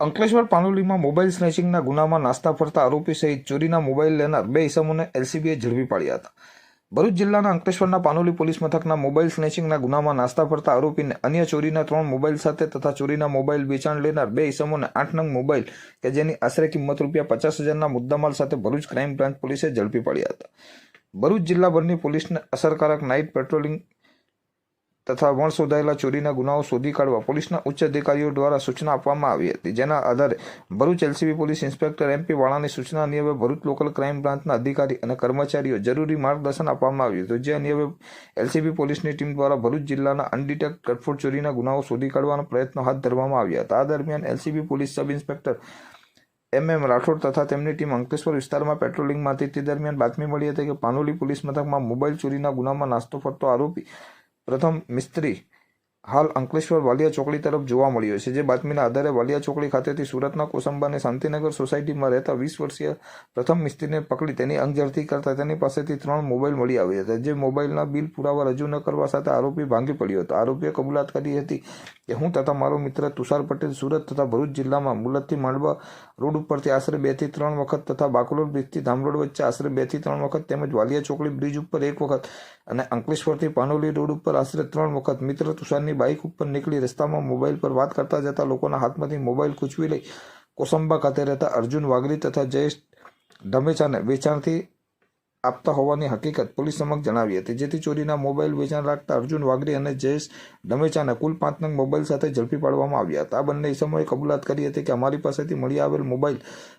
Ankleshwar પાનોલીમાં mobile સ્નેચિંગના ગુનામાં નાસ્તા ફરતા આરોપી સહિત ચોરીના મોબાઈલ લેનાર બે ઇસમોને એલસીબીએ ઝડપી પાડ્યા હતા. ભરૂચ જિલ્લાના અંકલેશ્વરના પાનોલી પોલીસ મથકના મોબાઈલ સ્નેચિંગના ગુનામાં નાસ્તા ફરતા આરોપીને અન્ય ચોરીના ત્રણ મોબાઈલ સાથે તથા ચોરીના મોબાઈલ વેચાણ લેનાર બે ઇસમોને આઠ નંગ મોબાઈલ કે જેની આશરે કિંમત રૂપિયા પચાસ હજારના મુદ્દામાલ સાથે ભરૂચ ક્રાઇમ બ્રાન્ચ પોલીસે ઝડપી પાડ્યા હતા. ભરૂચ જિલ્લાભરની પોલીસને અસરકારક નાઇટ પેટ્રોલિંગ તથા વણ શોધાયેલા ચોરીના ગુનાઓ શોધી કાઢવા પોલીસના ઉચ્ચ અધિકારીઓ દ્વારા સૂચના આપવામાં આવી હતી. જેના આધારે Bharuch LCB police inspector M વાળાની સૂચના અન્વયે ભરૂચ લોકલ ક્રાઇમ બ્રાન્ચના અધિકારી અને કર્મચારીઓ જરૂરી માર્ગદર્શન આપવામાં આવ્યું હતું. જે અન્વયે એલસીબી પોલીસની ટીમ દ્વારા ભરૂચ જિલ્લાના અનડિટેક કટફોડ ચોરીના ગુનાઓ શોધી કાઢવાનો પ્રયત્નો હાથ ધરવામાં આવ્યા હતા. આ દરમિયાન LCB police sub inspector M M Rathod તથા તેમની ટીમ અંકલેશ્વર વિસ્તારમાં પેટ્રોલિંગમાંથી તે દરમિયાન બાતમી મળી હતી કે પાનોલી પોલીસ મથકમાં મોબાઈલ ચોરીના ગુનામાં નાસ્તો ફરતો આરોપી પ્રથમ મિસ્ત્રી હાલ અંકલેશ્વર વાલિયા ચોકડી તરફ જોવા મળ્યો છે, જે બાતમીના આધારે વાલિયા ચોકડી ખાતેથી સુરતના કોસંબા અને શાંતિનગર સોસાયટીમાં રહેતા વીસ વર્ષીય પ્રથમ મિસ્ત્રીને પકડી તેની અંગઝડતી કરતા તેની પાસેથી ત્રણ મોબાઈલ મળી આવ્યા હતા, જે મોબાઈલના બિલ પુરાવા રજૂ ન કરવા સાથે આરોપી ભાંગી પડ્યો હતો. આરોપીએ કબૂલાત કરી હતી કે હું તથા મારો મિત્ર તુષાર પટેલ સુરત તથા ભરૂચ જિલ્લામાં મુલતથી માંડવા રોડ ઉપરથી આશરે બેથી ત્રણ વખત તથા બાકલોર બ્રિજથી ધામરોડ વચ્ચે આશરે બેથી ત્રણ વખત તેમજ વાલિયા ચોકડી બ્રિજ ઉપર એક વખત અને અંકલેશ્વરથી પાનોલી રોડ ઉપર આશરે ત્રણ વખત મિત્ર તુષારની બાઇક ઉપર નીકળી રસ્તામાં મોબાઈલ પર વાત કરતા જતા લોકોના હાથમાંથી મોબાઈલ કૂચવી લઈ કોસંબા ખાતે રહેતા અર્જુન વાઘરી તથા જયેશ ઢમેચાને વેચાણથી આપતા હોવાની હકીકત પોલીસ સમક્ષ જણાવી હતી. જેથી ચોરીના મોબાઈલ વેચાણ રાખતા અર્જુન વાઘરી અને જયેશ ડમેચાને કુલ પાંચ નંગ મોબાઈલ સાથે ઝડપી પાડવામાં આવ્યા હતા. આ બંને ઇસમોએ કબૂલાત કરી હતી કે અમારી પાસેથી મળી આવેલ મોબાઈલ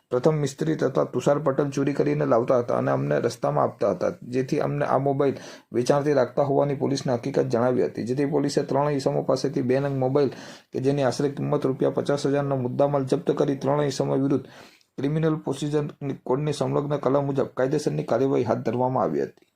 પ્રથમ મિસ્ત્રી તથા તુષાર પટેલ ચોરી કરીને લાવતા હતા અને અમને રસ્તામાં આપતા હતા, જેથી અમને આ મોબાઈલ વેચાણથી રાખતા હોવાની પોલીસને હકીકત જણાવી હતી. જેથી પોલીસે ત્રણ ઇસમો પાસેથી બે નંગ મોબાઈલ કે જેની આશરે કિંમત રૂપિયા પચાસ હજારનો મુદ્દામાલ જપ્ત કરી ત્રણ ઇસમો વિરુદ્ધ ક્રિમિનલ પ્રોસિજર કોડની સંલગ્ન કલમ મુજબ કાયદેસરની કાર્યવાહી હાથ ધરવામાં આવી હતી.